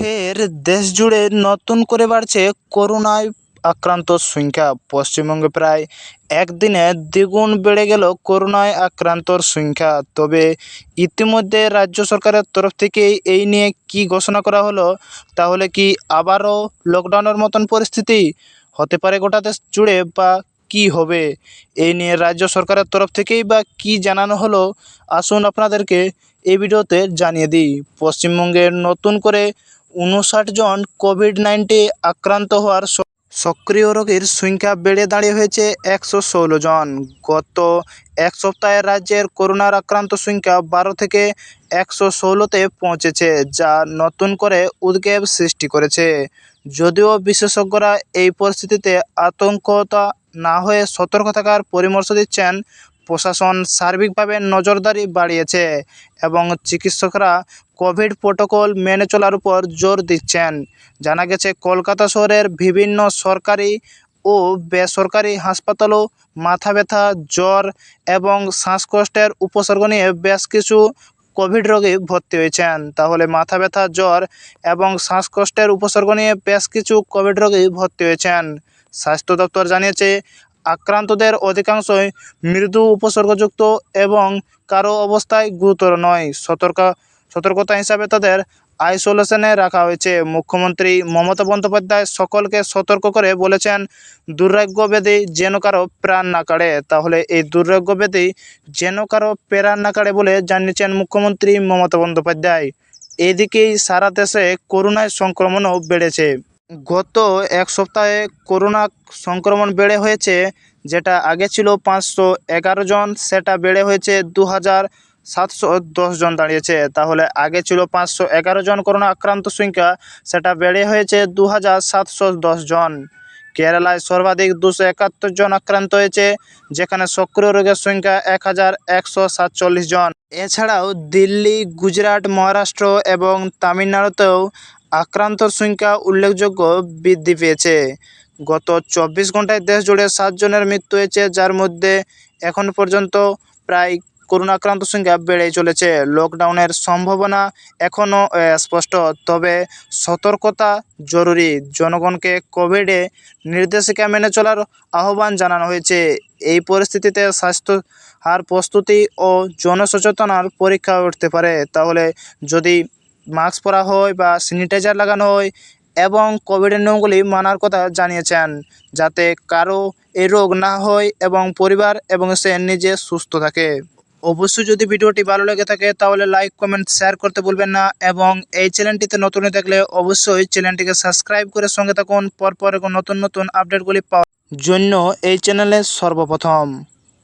ফের দেশ জুড়ে নতুন করে বাড়ছে করোনায় আক্রান্তর সংখ্যা। পশ্চিমবঙ্গে প্রায় একদিনে দ্বিগুণ বেড়ে গেল করোনায় আক্রান্তর সংখ্যা। তবে ইতিমধ্যে রাজ্য সরকারের তরফ থেকে এই নিয়ে কী ঘোষণা করা হলো, তাহলে কি আবারও লকডাউনের মতন পরিস্থিতি হতে পারে গোটা দেশ জুড়ে বা কী হবে? এই নিয়ে রাজ্য সরকারের তরফ থেকেই বা কী জানানো হলো? আসুন আপনাদেরকে এই ভিডিওতে জানিয়ে দিই। পশ্চিমবঙ্গের নতুন করে উনষাট জন কোভিড নাইন্টিন আক্রান্ত হওয়ার সক্রিয় রোগীর সংখ্যা বেড়ে দাঁড়িয়ে হয়েছে একশো ষোলো জন। গত এক সপ্তাহে রাজ্যের করোনার আক্রান্ত সংখ্যা বারো থেকে একশো ষোলোতে পৌঁছেছে, যা নতুন করে উদ্বেগ সৃষ্টি করেছে। যদিও বিশেষজ্ঞরা এই পরিস্থিতিতে আতঙ্কতা না হয়ে সতর্ক থাকার পরামর্শ দিচ্ছেন, প্রশাসন সার্বিকভাবে নজরদারি বাড়িয়েছে এবং চিকিৎসকরা কোভিড প্রোটোকল মেনে চলার উপর জোর দিচ্ছেন। জানা গেছে, কলকাতা শহরের বিভিন্ন সরকারি ও বেসরকারি হাসপাতালও মাথা ব্যথা, জ্বর এবং শ্বাসকষ্টের উপসর্গ নিয়ে বেশ কিছু কোভিড রোগী ভর্তি হয়েছেন। তাহলে মাথা ব্যথা, জ্বর এবং শ্বাসকষ্টের উপসর্গ নিয়ে বেশ কিছু কোভিড রোগী ভর্তি হয়েছেন। স্বাস্থ্য দপ্তর জানিয়েছে, আক্রান্তদের অধিকাংশই মৃদু উপসর্গযুক্ত এবং কারও অবস্থায় গুরুতর নয়। সতর্ক, সতর্কতা হিসাবে তাদের আইসোলেশনে রাখা হয়েছে। মুখ্যমন্ত্রী মমতা বন্দ্যোপাধ্যায় সকলকে সতর্ক করে বলেছেন দুর্ভাগ্য ব্যাধি যেন কারও প্রাণ না কাড়ে। তাহলে এই দুর্ভাগ্য ব্যাধি যেন কারও প্রাণ না কাড়ে বলে জানিয়েছেন মুখ্যমন্ত্রী মমতা বন্দ্যোপাধ্যায়। এদিকেই সারা দেশে করোনায় সংক্রমণও বেড়েছে। গত এক সপ্তাহে করোনা সংক্রমণ বেড়ে হয়েছে, যেটা আগে ছিল পাঁচশো এগারো জন, সেটা বেড়ে হয়েছে দু হাজার সাতশো দশ জন দাঁড়িয়েছে। তাহলে আগে ছিল পাঁচশো এগারো জন করোনা আক্রান্ত সংখ্যা, সেটা বেড়ে হয়েছে দু হাজার সাতশো দশ জন। কেরালায় সর্বাধিক দুশো একাত্তর জন আক্রান্ত হয়েছে, যেখানে সক্রিয় রোগের সংখ্যা এক হাজার একশো সাতচল্লিশ জন। এছাড়াও দিল্লি, গুজরাট, মহারাষ্ট্র এবং তামিলনাড়ুতেও আক্রান্তর সংখ্যা উল্লেখযোগ্য বৃদ্ধি পেয়েছে। গত চব্বিশ ঘন্টায় দেশ জুড়ে সাতজনের মৃত্যু হয়েছে, যার মধ্যে এখন পর্যন্ত প্রায় করোনা আক্রান্ত সংখ্যা বেড়েই চলেছে। লকডাউনের সম্ভাবনা এখনও স্পষ্ট। তবে সতর্কতা জরুরি। জনগণকে কোভিডে নির্দেশিকা মেনে চলার আহ্বান জানানো হয়েছে। এই পরিস্থিতিতে স্বাস্থ্য হার প্রস্তুতি ও জনসচেতনার পরীক্ষা উঠতে পারে। তাহলে যদি মাস্ক পরা হয় বা স্যানিটাইজার লাগানো হয় এবং কোভিডের নিয়মগুলি মানার কথা জানিয়েছেন, যাতে কারও এই রোগ না হয় এবং পরিবার এবং সে নিজে সুস্থ থাকে। অবশ্যই যদি ভিডিওটি ভালো লেগে থাকে, তাহলে লাইক কমেন্ট শেয়ার করতে ভুলবেন না এবং এই চ্যানেলটিতে নতুন থাকলে অবশ্যই চ্যানেলটিকে সাবস্ক্রাইব করে সঙ্গে থাকুন। পরপর নতুন নতুন আপডেটগুলি পাওয়ার জন্য এই চ্যানেলে সর্বপ্রথম।